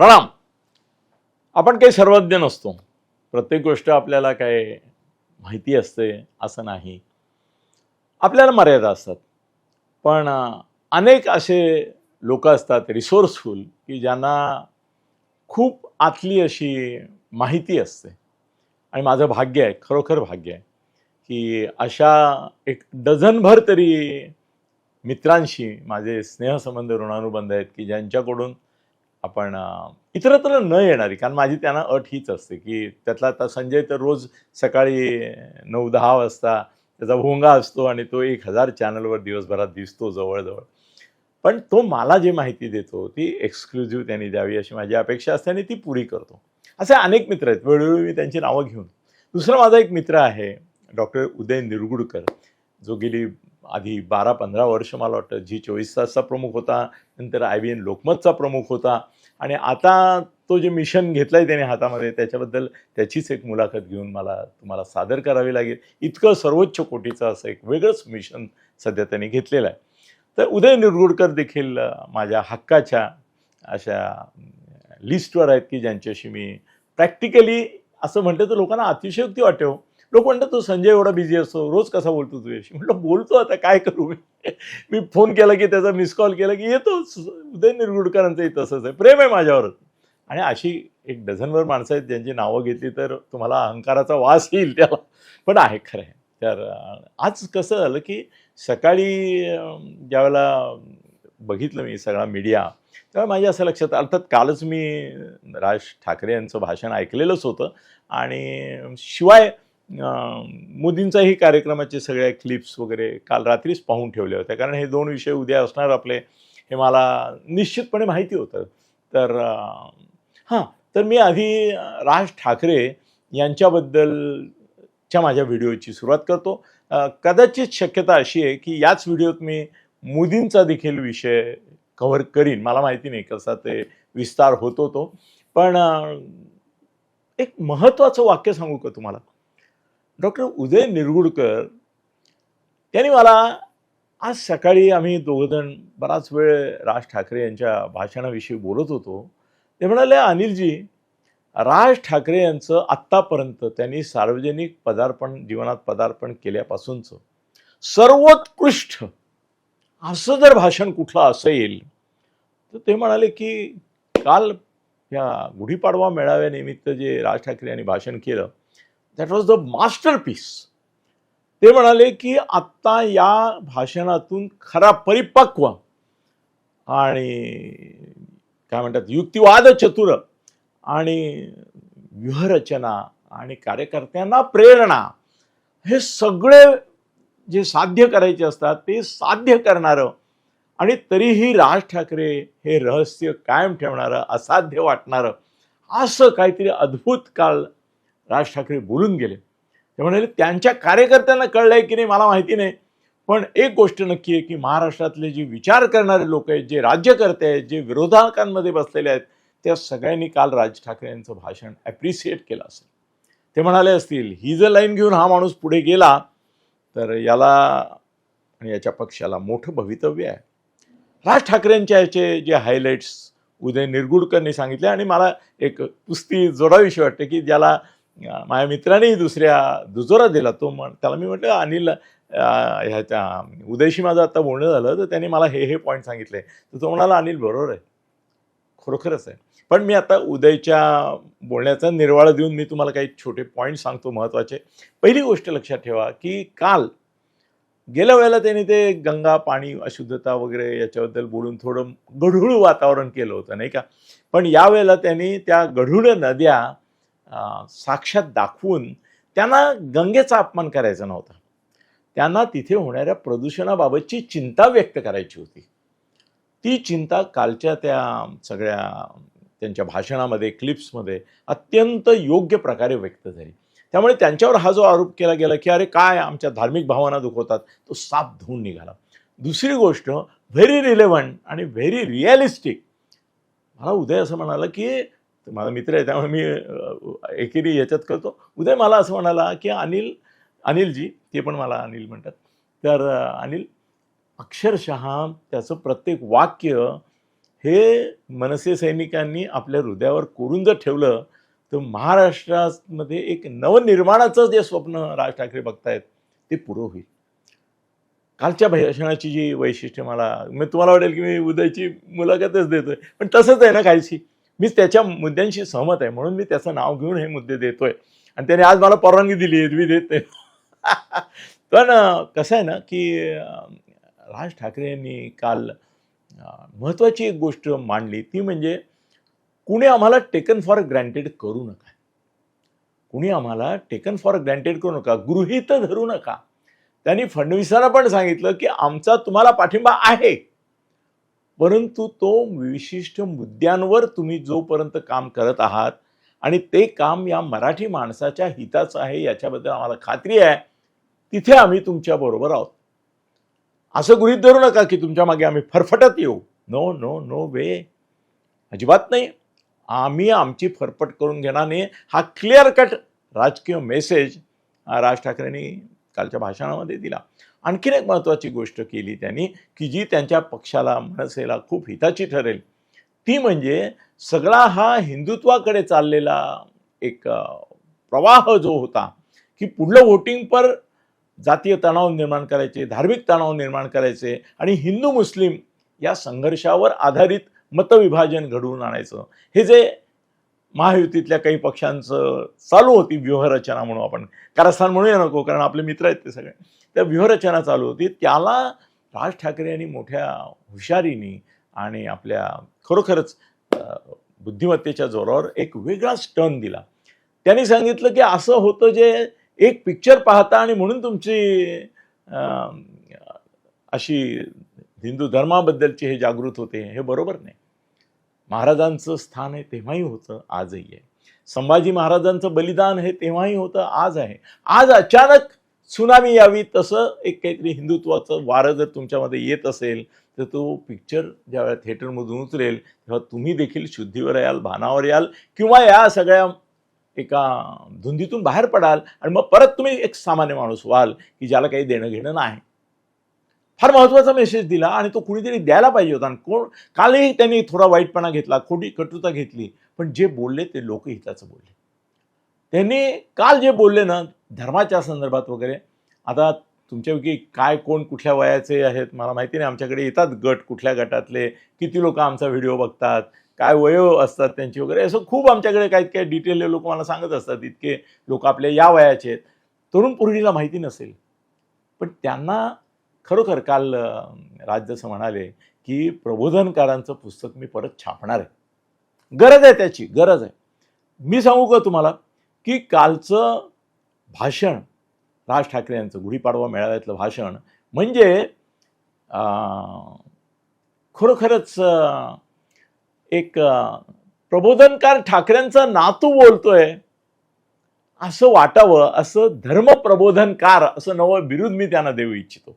प्रणाम. आपण काही सर्वज्ञ नसतो. प्रत्येक गोष्ट आपल्याला काय माहिती असते असं नाही. आपल्याला मर्यादा असतात. पण अनेक असे लोक असतात रिसोर्सफुल की ज्यांना खूप आतली अशी माहिती असते. आणि माझं भाग्य आहे खरोखर भाग्य आहे की अशा एक डझनभर तरी मित्रांशी माझे स्नेहसंबंध ऋणानुबंध आहेत की ज्यांच्याकडून आपण इतरत्र न येणारी कारण माझी त्यांना अट हीच असते की त्यातला आता संजय तर रोज सकाळी नऊ दहा वाजता त्याचा भोंगा असतो आणि तो एक हजार चॅनलवर दिवसभरात दिसतो जवळजवळ. पण तो मला जी माहिती देतो ती एक्सक्लुझिव्ह त्यांनी द्यावी अशी माझी अपेक्षा असते आणि ती पुरी करतो. असे अनेक मित्र आहेत. वेळोवेळी मी त्यांची नावं घेऊन. दुसरा माझा एक मित्र आहे डॉक्टर उदय निरगुडकर जो गेली आधी बारा पंधरा वर्ष मला वाटतं जी चोवीस तासचा प्रमुख होता नंतर आय बी एन लोकमतचा प्रमुख होता. आणि आता तो जे मिशन घेतलं आहे त्याने हातामध्ये त्याच्याबद्दल त्याचीच एक मुलाखत घेऊन मला तुम्हाला सादर करावी लागेल. इतकं सर्वोच्च कोटीचं असं एक वेगळंच मिशन सध्या त्यांनी घेतलेलं आहे. तर उदय निरगुडकर देखील माझ्या हक्काच्या अशा लिस्टवर आहेत की ज्यांच्याशी मी प्रॅक्टिकली असं म्हटलं तर लोकांना अतिशयोक्ती वाटेव हो लोक म्हणतात तो संजय एवढा बिझी असतो रोज कसा बोलतो तुझ्याशी म्हटलं बोलतो आता काय करू मी? मी फोन केला की त्याचा मिस कॉल केला की येतोच उदय निरगुडकरांचंही तसंच आहे प्रेम आहे माझ्यावरच. आणि अशी एक डझनभर माणसं आहेत ज्यांची नावं घेतली तर तुम्हाला अहंकाराचा वास येईल त्याला. पण आहे खरं आहे. तर आज कसं झालं की सकाळी ज्यावेळेला बघितलं मी सगळा मीडिया तेव्हा माझ्या असं लक्षात अर्थात कालच मी राज ठाकरे यांचं भाषण ऐकलेलंच होतं. आणि शिवाय मोदींचाही कार्यक्रमाचे सगळ्या क्लिप्स वगैरे काल रात्रीच पाहून ठेवल्या होत्या कारण हे दोन विषय उद्या असणार आपले हे मला निश्चितपणे माहिती होतं. तर हां तर मी आधी राज ठाकरे यांच्याबद्दलच्या माझ्या व्हिडिओची सुरुवात करतो. कदाचित शक्यता अशी आहे की याच व्हिडिओत मी मोदींचा देखील विषय कव्हर करीन. मला माहिती नाही कसा ते विस्तार होतो तो पण एक महत्त्वाचं वाक्य सांगू का तुम्हाला? डॉक्टर उदय निरगुडकर त्यांनी मला आज सकाळी आम्ही दोघंजण बराच वेळ राज ठाकरे यांच्या भाषणाविषयी बोलत होतो. ते म्हणाले अनिलजी राज ठाकरे यांचं आत्तापर्यंत त्यांनी सार्वजनिक पदार्पण जीवनात पदार्पण केल्यापासूनचं सर्वोत्कृष्ट असं जर भाषण कुठलं असेल तर ते म्हणाले की काल ह्या गुढीपाडवा मेळाव्यानिमित्त जे राज ठाकरे यांनी भाषण केलं that was the masterpiece ते म्हणाले की आत्ता या भाषणातून खरा परिपक्व आणि काय म्हणतात युक्तिवाद चतुर आणि व्यूहरचना आणि कार्यकर्त्यांना प्रेरणा हे सगळे जे साध्य करायचे असतात ते साध्य करणारं आणि तरीही राज ठाकरे हे रहस्य कायम ठेवणारं असाध्य वाटणारं असं काहीतरी अद्भुत काल राज ठाकरे बोलून गेले. ते म्हणाले त्यांच्या कार्यकर्त्यांना कळलं आहे की नाही मला माहिती नाही. पण एक गोष्ट नक्की आहे की महाराष्ट्रातले जे विचार करणारे लोक आहेत जे राज्यकर्ते आहेत जे विरोधकांमध्ये बसलेले आहेत त्या सगळ्यांनी काल राज ठाकरे यांचं भाषण ॲप्रिसिएट केलं असेल. ते म्हणाले असतील ही जर लाईन घेऊन हा माणूस पुढे गेला तर याला आणि याच्या पक्षाला मोठं भवितव्य आहे. राज ठाकरेंच्या याचे जे हायलाईट्स उदय निरगुडकरनी सांगितले आणि मला एक कुस्ती जोडाविषयी वाटते की ज्याला माझ्या मित्रानेही दुसऱ्या दुजोरा दिला तो म्हण त्याला मी म्हटलं अनिल ह्याच्या उदयशी माझं आता बोलणं झालं तर त्याने मला हे हे पॉईंट सांगितले. तर तो म्हणाला अनिल बरोबर आहे. खरोखरच आहे. पण मी आता उदयच्या बोलण्याचा निर्वाळा देऊन मी तुम्हाला काही छोटे पॉईंट सांगतो महत्त्वाचे पहिली गोष्ट लक्षात ठेवा की काल गेल्या वेळेला त्यांनी ते गंगा पाणी अशुद्धता वगैरे याच्याबद्दल बोलून थोडं गढूळ वातावरण केलं होतं नाही का? पण यावेळेला त्यांनी त्या गढूळ नद्या साक्षात दाखवून त्यांना गंगेचा अपमान करायचा नव्हता. त्यांना तिथे होणाऱ्या प्रदूषणाबाबतची चिंता व्यक्त करायची होती. ती चिंता कालच्या त्या सगळ्या त्यांच्या भाषणामध्ये क्लिप्समध्ये अत्यंत योग्य प्रकारे व्यक्त झाली. त्यामुळे त्यांच्यावर हा जो आरोप केला गेला की अरे काय आमच्या धार्मिक भावना दुखवतात तो साप धुवून निघाला. दुसरी गोष्ट व्हेरी रिलेव्हंट आणि व्हेरी रिअलिस्टिक मला उदय असं म्हणाला की माझा मित्र आहे त्यामुळे मी एकेरी याच्यात करतो. उदय मला असं म्हणाला की अनिल अनिलजी ते पण मला अनिल म्हणतात. तर अनिल अक्षरशः त्याचं प्रत्येक वाक्य हे मनसे सैनिकांनी आपल्या हृदयावर कोरून जर ठेवलं तर महाराष्ट्रामध्ये एक नवनिर्माणाचं जे स्वप्न राज ठाकरे बघतायत ते पुरं होईल. कालच्या भाषणाची जी वैशिष्ट्य मला मग तुम्हाला वाटेल की मी उदयची मुलाखतच देतोय पण तसंच आहे ना काहीशी मी त्याच्या मुद्द्यांशी सहमत आहे म्हणून मी त्याचं नाव घेऊन हे मुद्दे देतोय. आणि त्याने आज मला परवानगी दिली आहे मी देत नाही पण कसं आहे ना की राज ठाकरे यांनी काल महत्त्वाची एक गोष्ट मांडली ती म्हणजे कुणी आम्हाला टेकन फॉर ग्रँटेड करू नका. कुणी आम्हाला टेकन फॉर ग्रँटेड करू नका गृहीत धरू नका. त्यांनी फडणवीसांना पण सांगितलं की आमचा तुम्हाला पाठिंबा आहे. परंतु तो विशिष्ट मुद्द्यांवर तुम्ही जोपर्यंत काम करत आहात आणि ते काम या मराठी माणसाच्या हिताचं आहे याच्याबद्दल आम्हाला खात्री आहे तिथे आम्ही तुमच्याबरोबर आहोत. असं गृहित धरू नका की तुमच्या मागे आम्ही फरफटत येऊ. नो नो नो वे अजिबात नाही. आम्ही आमची फरफट करून घेणार नाही. हा क्लिअर कट राजकीय मेसेज राज ठाकरेंनी कालच्या भाषणामध्ये दिला. आणखीन एक महत्त्वाची गोष्ट केली त्यांनी की जी त्यांच्या पक्षाला मनसेला खूप हिताची ठरेल. ती म्हणजे सगळा हा हिंदुत्वाकडे चाललेला एक प्रवाह जो होता की पुढलं व्होटिंग पर जातीय तणाव निर्माण करायचे धार्मिक तणाव निर्माण करायचे आणि हिंदू मुस्लिम या संघर्षावर आधारित मतविभाजन घडवून आणायचं. हे जे महायुतीतल्या काही पक्षांचं चालू होती व्यूहरचना म्हणून आपण कारस्थान म्हणूया नको कारण आपले मित्र आहेत ते सगळे. त्या व्यूहरचना चालू होती. त्याला राज ठाकरे यांनी मोठ्या हुशारीने आणि आपल्या खरोखरच बुद्धिमत्तेच्या जोरावर एक वेगळाच टर्न दिला. त्यांनी सांगितलं की असं होतं जे एक पिक्चर पाहता आणि म्हणून तुमची अशी हिंदू धर्माबद्दलचे हे जागृत होते हे बरोबर नाही. महाराजांचं स्थान हे तेव्हाही होतं आजही आहे. संभाजी महाराजांचं बलिदान हे तेव्हाही होतं आज आहे. आज अचानक सुनामी यावी तसं एक काहीतरी हिंदुत्वाचं वारं जर तुमच्यामध्ये येत असेल तर तो पिक्चर ज्यावेळेला थिएटरमधून उतरेल तेव्हा तुम्ही देखील शुद्धीवर याल भानावर याल किंवा या सगळ्या एका धुंदीतून बाहेर पडाल आणि मग परत तुम्ही एक सामान्य माणूस व्हाल की ज्याला काही देणं घेणं नाही. फार महत्त्वाचा मेसेज दिला आणि तो कुणीतरी द्यायला पाहिजे होता. आणि कोण कालही त्यांनी थोडा वाईटपणा घेतला खोटी कटुता घेतली पण जे बोलले ते लोकहिताचं बोलले. त्यांनी काल जे बोलले ना धर्माच्या संदर्भात वगैरे. आता तुमच्यापैकी काय कोण कुठल्या वयाचे आहेत मला माहिती नाही. आमच्याकडे येतात गट कुठल्या गटातले किती लोक आमचा व्हिडिओ बघतात काय वयो असतात त्यांची वगैरे. असं खूप आमच्याकडे काही काही डिटेल लोक मला सांगत असतात इतके लोक आपल्या या वयाचे आहेत. तरुण पिढीला माहिती नसेल. पण त्यांना खरोखर काल राज जसं म्हणाले की प्रबोधनकारांचं पुस्तक मी परत छापणार आहे. गरज आहे त्याची गरज आहे. मी सांगू का तुम्हाला की कालचं भाषण राज ठाकरे यांचं गुढीपाडवा मेळाव्यातलं भाषण म्हणजे अं, खरोखरच एक प्रबोधनकार ठाकरेंचा नातू बोलतोय असं वाटावं असं धर्मप्रबोधनकार असं नवं बिरुद मी त्यांना देऊ इच्छितो.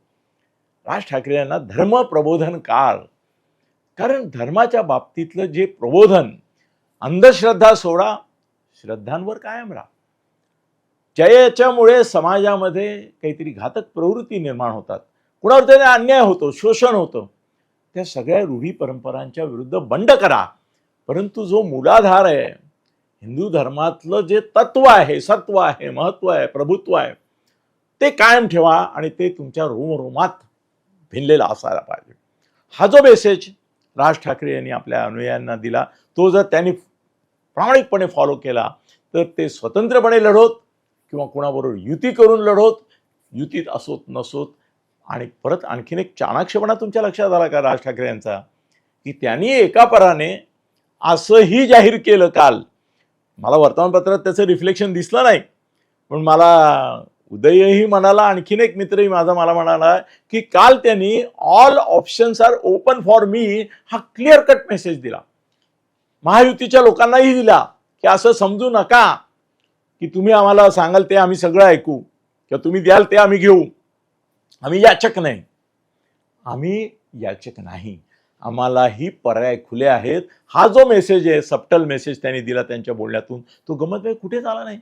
राज ठाकरे यांना धर्मप्रबोधनकार कारण धर्माच्या बाबतीतलं जे प्रबोधन अंधश्रद्धा सोडा श्रद्धांवर कायम राहा. ज्या याच्यामुळे समाजामध्ये काहीतरी घातक प्रवृत्ती निर्माण होतात. कुणावर त्याने अन्याय होतो शोषण होतं त्या सगळ्या रूढी परंपरांच्या विरुद्ध बंड करा. परंतु जो मूलाधार आहे हिंदू धर्मातलं जे तत्व आहे सत्व आहे महत्त्व आहे प्रभुत्व आहे ते कायम ठेवा आणि ते तुमच्या रोमरोमात भिनलेला असायला पाहिजे. हा जो मेसेज राज ठाकरे यांनी आपल्या अनुयायांना दिला तो जर त्यांनी प्रामाणिकपणे फॉलो केला तर ते स्वतंत्रपणे लढवत किंवा कोणाबरोबर युती करून लढवत युतीत असोत नसोत आणि परत आणखीन एक चाणाक्षपणा तुमच्या लक्षात आला का राज ठाकरे यांचा? की त्यांनी एका पराने असंही जाहीर केलं काल. मला वर्तमानपत्रात त्याचं रिफ्लेक्शन दिसलं नाही पण मला उदयही म्हणाला आणखीन एक मित्रही माझा मला म्हणाला की काल त्यांनी all options are open for me हा क्लिअर कट मेसेज दिला. महायुतीच्या लोकांनाही दिला की असं समजू नका. की तुम्ही आम्हाला सांगाल ते आम्ही सगळं ऐकू किंवा तुम्ही द्याल ते आम्ही घेऊ. आम्ही याचक नाही. आम्ही याचक नाही. आम्हालाही पर्याय खुले आहेत. हा जो मेसेज आहे सप्टल मेसेज त्यांनी दिला त्यांच्या बोलण्यातून तो गमत कुठेच आला नाही?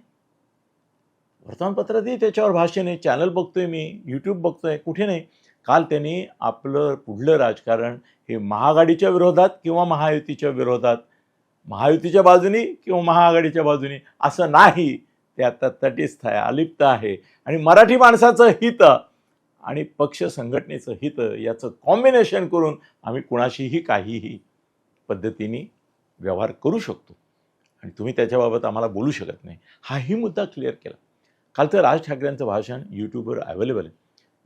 वर्तमानपत्रातही त्याच्यावर भाष्य नाही चॅनल बघतोय मी यूट्यूब बघतोय कुठे नाही. काल त्यांनी आपलं पुढलं राजकारण हे महाआघाडीच्या विरोधात किंवा महायुतीच्या विरोधात महायुतीच्या बाजूनी किंवा महाआघाडीच्या बाजूनी? असं नाही. ते आता तटीस्थ आहे अलिप्त आहे. आणि मराठी माणसाचं हित आणि पक्ष संघटनेचं हित याचं कॉम्बिनेशन करून आम्ही कुणाशीही काहीही पद्धतीने व्यवहार करू शकतो. आणि तुम्ही त्याच्याबाबत आम्हाला बोलू शकत नाही. हाही मुद्दा क्लिअर केला. कालचं राज ठाकरेंचं भाषण यूट्यूबवर अवेलेबल आहे.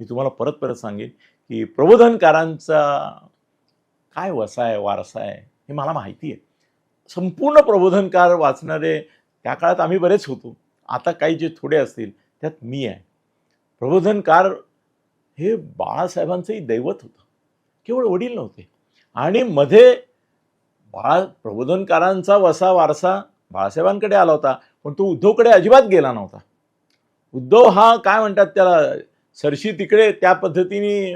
मी तुम्हाला परत परत सांगेन की प्रबोधनकारांचा काय वसा आहे वारसा आहे हे मला माहिती आहे. संपूर्ण प्रबोधनकार वाचणारे त्या काळात आम्ही बरेच होतो. आता काही जे थोडे असतील त्यात मी आहे. प्रबोधनकार हे बाळासाहेबांचंही दैवत होतं. केवळ वडील नव्हते. आणि मध्ये बाळा प्रबोधनकारांचा वसा वारसा बाळासाहेबांकडे आला होता पण तो उद्धवकडे अजिबात गेला नव्हता. उद्धव हा काय म्हणतात त्याला सरशी तिकडे त्या पद्धतीने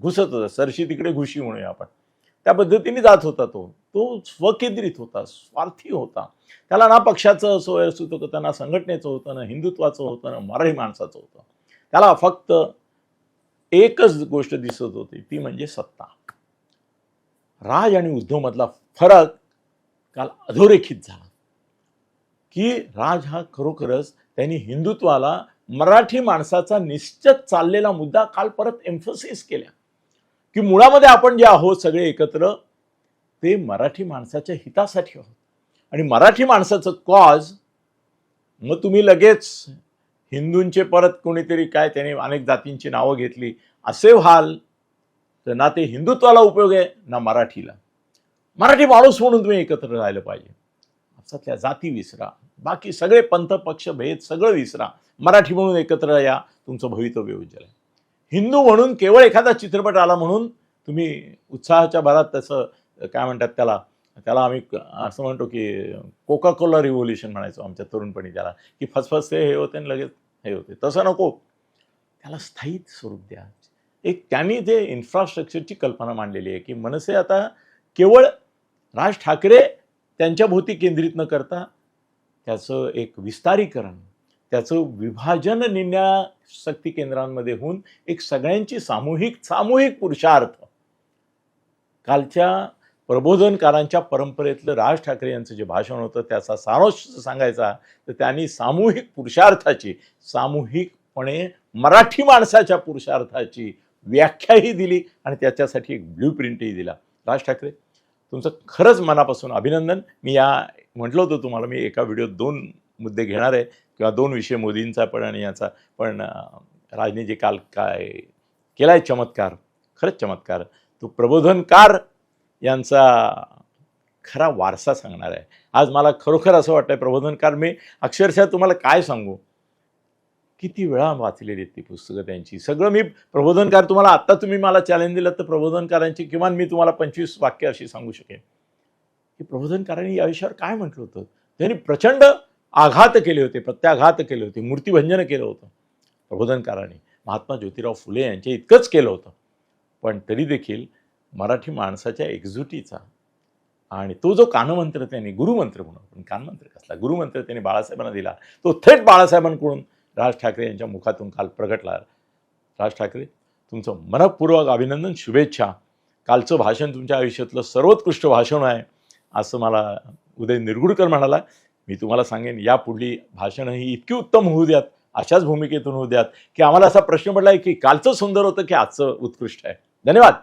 घुसत होता. सरशी तिकडे घुशी म्हणूया आपण. त्या पद्धतीने जात होता तो. तो स्वकेंद्रित होता स्वार्थी होता. त्याला ना पक्षाचं सोय असत होतं ना संघटनेचं होतं ना हिंदुत्वाचं होतं ना मराठी माणसाचं होतं. त्याला फक्त एकच गोष्ट दिसत होती ती म्हणजे सत्ता. राज आणि उद्धवमधला फरक काल अधोरेखित झाला. की राज हा खरोखरच त्यांनी हिंदुत्वाला मराठी माणसाचा निश्चित चाललेला मुद्दा काल परत एम्फोसिस केला. की मुळामध्ये आपण जे आहोत सगळे एकत्र ते मराठी माणसाच्या हितासाठी आहोत आणि मराठी माणसाचं कॉज मग तुम्ही लगेच हिंदूंचे परत कोणीतरी काय त्याने अनेक जातींची नावं घेतली असे व्हाल तर ना ते हिंदुत्वाला उपयोग आहे ना मराठीला. मराठी माणूस म्हणून तुम्ही एकत्र राहिलं पाहिजे. असातल्या जाती विसरा. बाकी सगळे पंथ पक्ष भेद सगळं विसरा. मराठी म्हणून एकत्र या तुमचं भवितव्य उज्ज्वल आहे. हिंदू म्हणून केवळ एखादा चित्रपट आला म्हणून तुम्ही उत्साहाच्या भरात तसं काय म्हणतात त्याला त्याला आम्ही असं म्हणतो की कोका कोला रिव्होल्युशन म्हणायचो आमच्या तरुणपणी त्याला की फसफसते हे होते आणि लगेच हे होते. तसं नको. त्याला स्थायी स्वरूप द्या. एक त्यांनी जे इन्फ्रास्ट्रक्चरची कल्पना मांडलेली आहे की मनसे आता केवळ राज ठाकरे त्यांच्या भोवती केंद्रित न करता त्याचं एक विस्तारीकरण त्याचं विभाजन निन्या शक्ती केंद्रांमध्ये होऊन एक सगळ्यांची सामूहिक सामूहिक पुरुषार्थ कालच्या प्रबोधनकारांच्या परंपरेतलं राज ठाकरे यांचं जे भाषण होतं त्याचा सारांश सांगायचा तर त्यांनी सामूहिक पुरुषार्थाची सामूहिकपणे मराठी माणसाच्या पुरुषार्थाची व्याख्याही दिली आणि त्याच्यासाठी एक ब्ल्यू प्रिंटही दिला. राज ठाकरे तुमचं खरंच मनापासून अभिनंदन. मी या म्हटलं होतं तुम्हाला मी एका व्हिडिओत दोन मुद्दे घेणार आहे किंवा दोन विषय मोदींचा पण आणि याचा पण राजने जे काल काय केला आहे चमत्कार खरंच चमत्कार. तो प्रबोधनकार यांचा खरा वारसा सांगणार आहे. आज मला खरोखर असं वाटतं प्रबोधन प्रबोधनकार मी अक्षरशः तुम्हाला काय सांगू? किती वेळा वाचलेली आहेत ती पुस्तकं त्यांची. सगळं मी प्रबोधनकार तुम्हाला आत्ता तुम्ही मला चॅलेंज दिलं तर प्रबोधनकारांची किमान मी तुम्हाला पंचवीस वाक्य अशी सांगू शकेन. की प्रबोधनकारांनी या विषयावर काय म्हटलं होतं? त्यांनी प्रचंड आघात केले होते प्रत्याघात केले होते मूर्तीभंजन केलं होतं. प्रबोधनकारांनी महात्मा ज्योतिराव फुले यांचे इतकंच केलं होतं. पण तरी देखील मराठी माणसाच्या एकजुटीचा. आणि तो जो कानमंत्र त्यांनी गुरुमंत्र म्हणून पण कानमंत्र कसला? गुरुमंत्र त्यांनी बाळासाहेबांना दिला तो थेट बाळासाहेबांकडून राज ठाकरे यांच्या मुखातून काल प्रगटला राज ठाकरे तुमचं मनपूर्वक अभिनंदन शुभेच्छा. कालचं भाषण तुमच्या आयुष्यातलं सर्वोत्कृष्ट भाषण आहे असं मला उदय निरगुडकर म्हणाला. मी तुम्हाला सांगेन या पुढली भाषणं ही इतकी उत्तम होऊ द्यात अशाच भूमिकेतून होऊ द्यात की आम्हाला असा प्रश्न पडला आहे की कालचं सुंदर होतं की आजचं उत्कृष्ट आहे. धन्यवाद!